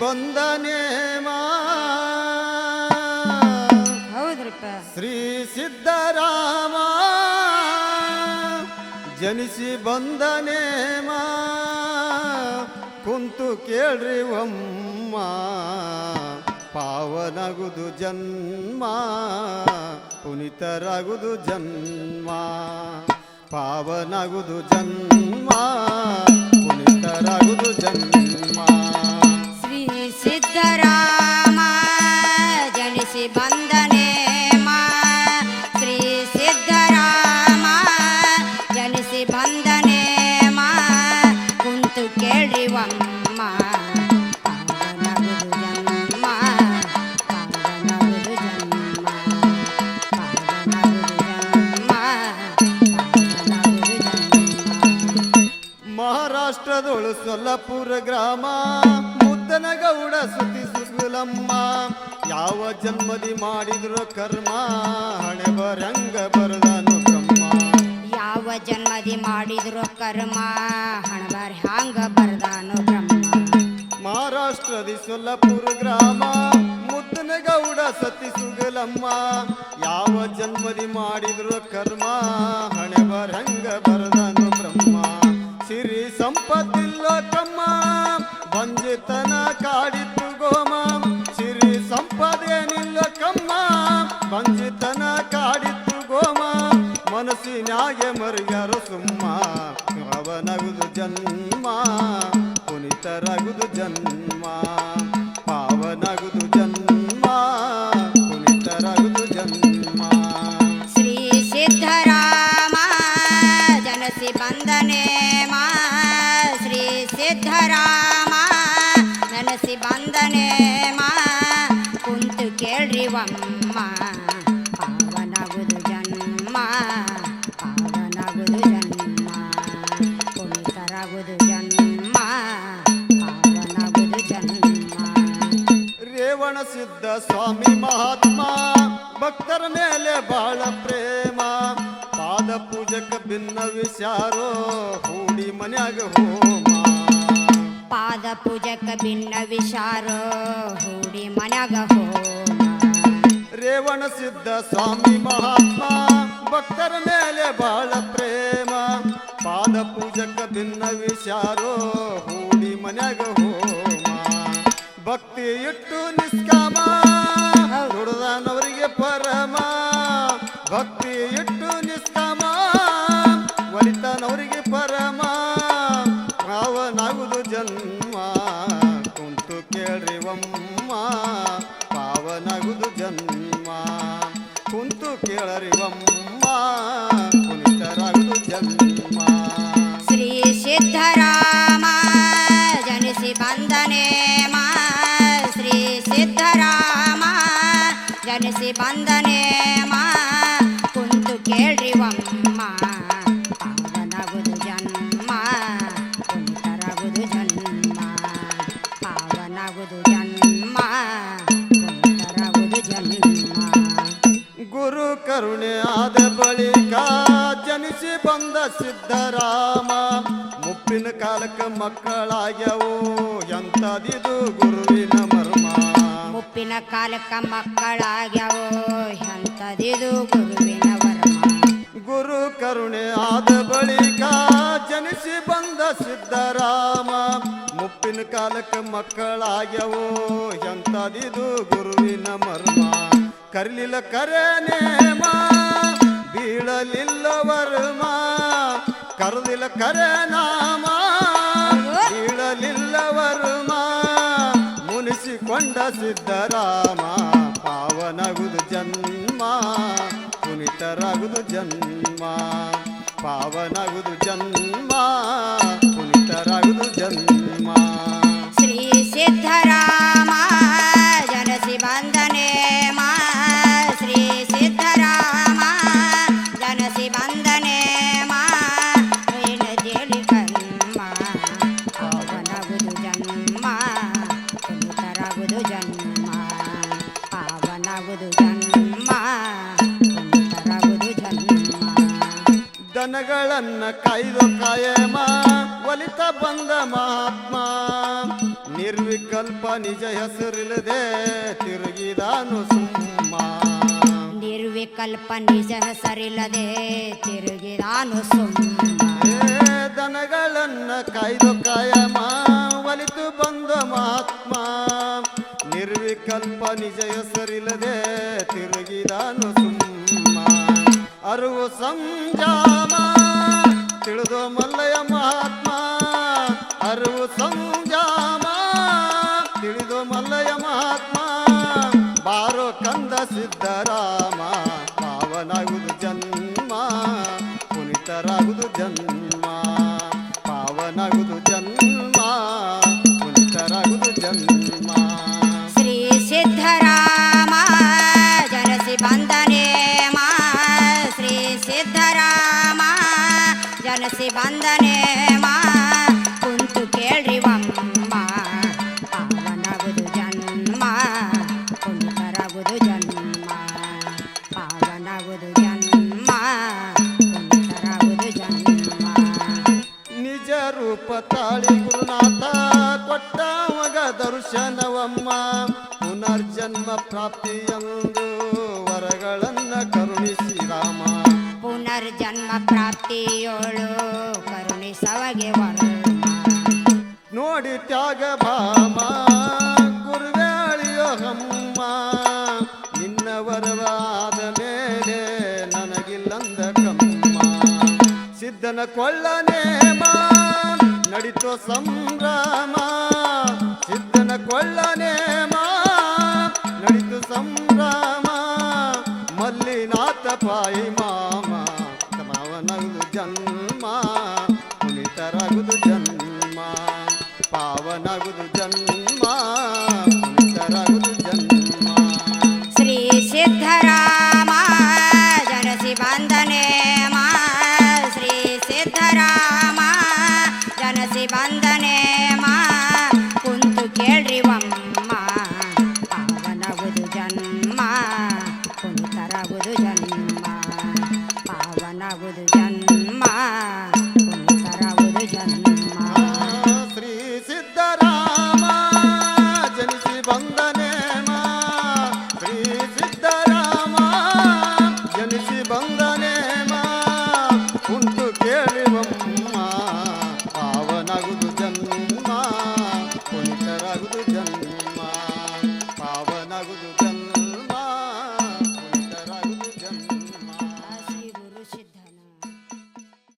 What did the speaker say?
ಬಂದನೇಮ ಹೌದ್ರಿಪ್ಪ. ಶ್ರೀ ಸಿದ್ದರಾಮ. ಜನಿಸಿ ಬಂದನೇಮ ಕುಂತು ಕೇಳ್ರಿ ಒಮ್ಮ ಪಾವನಗುದು ಜನ್ಮ. ಪುನಿತರಗುದು ಜನ್ಮ. ಪಾವನಗುದು ಜನ್ಮ. ಪುನಿತರಗುದು ಜನ್ಮ. ಸೊಲ್ಲಪುರ ಗ್ರಾಮ ಮುದ್ದನಗೌಡ ಸುತಿ ಸುಗುಲಮ್ಮ ಯಾವ ಜನ್ಮದಿ ಮಾಡಿದ್ರು ಕರ್ಮ ಹಣೆ ಬರಂಗ ಬರದನು ಬ್ರಹ್ಮ. ಯಾವ ಜನ್ಮದಿ ಮಾಡಿದ್ರು ಕರ್ಮ ಹಣಬಾರ್ ಹ್ಯಾಂಗ ಬರ್ದಾನು ಬ್ರಹ್ಮ. ಮಹಾರಾಷ್ಟ್ರದಿ ಸೊಲ್ಲಪುರ ಗ್ರಾಮ ಮುದ್ದನಗೌಡ ಸತಿ ಸುಗುಲಮ್ಮ ಯಾವ ಜನ್ಮದಿ ಮಾಡಿದ್ರು ಕರ್ಮ ಮನಸ್ಸಿನಾಗೆ ಮರಿಯಾರು ಸುಮ್ಮ ಅವನಗುದು ಜನ್ಮ ಪುನಿತರಗುದು ಜನ್ಮ. ಸಿದ್ಧ ಸ್ವಾಮಿ ಮಹಾತ್ಮ ಭಕ್ತರ ಮೇಲೆ ಬಾಳ ಪ್ರೇಮ. ಪಾದ ಪೂಜಕ ಭಿನ್ನ ವಿಚಾರೋ ಹೂಡಿ ಮನ್ಯಾಗ ಹೋಮ. ಪಾದ ಪೂಜಕ ಭಿನ್ನ ವಿಚಾರೋ ಹೂಡಿ ಮನ್ಯಾಗ ಹೋಮ. ರೇವಣ ಸಿದ್ಧ ಸ್ವಾಮಿ ಮಹಾತ್ಮ ಭಕ್ತರ ಮೇಲೆ ಬಾಳ ಪ್ರೇಮ. ಪಾದ ಪೂಜಕ ಭಿನ್ನ ವಿಚಾರೋ ಹೂಡಿ ಮನ್ಯಾಗ ಹೋಮ. ಭಕ್ತಿ ಇಟ್ಟು ನಿಷ್ಕಾಮ ಕುಂತು ಜನಿಸಿ ಬಂದ ಸಿದ್ಧರಾಮ ಮುಪ್ಪಿನ ಕಾಲಕ್ಕೆ ಮಕ್ಕಳಾಗ್ಯವು ಎಂತದಿದು ಗುರುವಿನ ಮರ್ಮ. ಮುಪ್ಪಿನ ಕಾಲಕ್ಕೆ ಮಕ್ಕಳಾಗ್ಯವು ಎಂಥದಿದು ಗುರುವಿನ ವರ್ಮ ಗುರು ಕರುಣೆ ಆದ ಬಳಿಕ ಜನಿಸಿ ಬಂದ ಸಿದ್ಧರಾಮ ಮುಪ್ಪಿನ ಕಾಲಕ್ಕೆ ಮಕ್ಕಳಾಗ್ಯವು ಎಂತದಿದು ಗುರುವಿನ ಮರ್ಮ. ಕರಿಲಿಲ್ಲ ಕರೆ ನೇಮ ಬೀಳಲಿಲ್ಲ ವರ್ಮ ಕರೆದಿಲ್ಲ ಕರೆ ನಾಮ. ಬೀಳಲಿಲ್ಲ ವರ್ಮ ಮುನಿಸಿಕೊಂಡ ಸಿದ್ಧರಾಮ ಪಾವನಗುದು ಜನ್ಮ ಪುನಿತರಾಗುದು ಜನ್ಮ. ಪಾವನಗುದು ಜನ್ಮ ಪುನಿತರಾಗುದು ಜನ್ಮ. ಪಾವನಗುದು ಜನ್ಮ ಜನ್ಮ. ದನಗಳನ್ನ ಕಾಯ್ದು ಕಾಯಮ ಒಲಿತ ಬಂದ ಮಹಾತ್ಮ. ನಿರ್ವಿಕಲ್ಪ ನಿಜ ಹೆಸರಿಲ್ಲದೆ ತಿರುಗಿದಾನು ಸುಮ್ಮ. ನಿರ್ವಿಕಲ್ಪ ನಿಜ ಹೆಸರಿಲ್ಲದೆ ತಿರುಗಿದಾನು ಸುಮ್ಮ. ದನಗಳನ್ನ ಕಾಯ್ದು ಕಾಯಮ ಒಲಿತು ಬಂದ ಮಹಾತ್ಮ. ನಿರ್ವಿಕಲ್ಪ ನಿಜ ಹೆಸರಿಲ್ಲದೆ ತಿರುಗಿದಾನು ಸುಮ್ಮ. ಅರುವು ಸಂಜಾಮ, ತಿಳಿದು ಮಲ್ಲಯ ಮಹಾತ್ಮ. ಅರುವು ಸಂಜಾಮ, ತಿಳಿದು ಮಲ್ಲಯ ಮಹಾತ್ಮ. ಬಾರೋ ಕಂದ ಸಿದ್ಧರಾಮ ಪಾವನಾಗುವುದು ಜನ್ಮ, ಪುನೀತರಾಗುವುದು ಜನ್ಮ. ಜನಸಿ ಬಂದನೇಮ ಕುಂತು ಕೇಳ್ರಿ ಒಮ್ಮ ಜನ್ಮ. ಪುಣ್ಯತರಗುದು ಜನ್ಮ. ಪಾವನಗುದು ಜನ್ಮ. ಪುಣ್ಯತರಗುದು ಜನ್ಮ. ನಿಜ ರೂಪ ತಾಳಿ ಗುರುನಾಥ ಕೊಟ್ಟವಗ ದರ್ಶನವಮ್ಮ. ಪುನರ್ಜನ್ಮ ಪ್ರಾಪ್ತಿಯಂದು ತ್ಯಾಗ ಭಾಮ ಗುರುವೇ ಅಳಿಯೋ ಹಮ್ಮ ನಿನ್ನ ವರವಾದ ಮೇಲೆ ನನಗಿಲ್ಲಂದ ಕಮ್ಮ ಸಿದ್ಧನ ಮಾ, ನಡಿತೋ ಸಂಭ್ರಮ. ಸಿದ್ಧನ ಕೊಳ್ಳ जन्मा पावन बुध जन्मा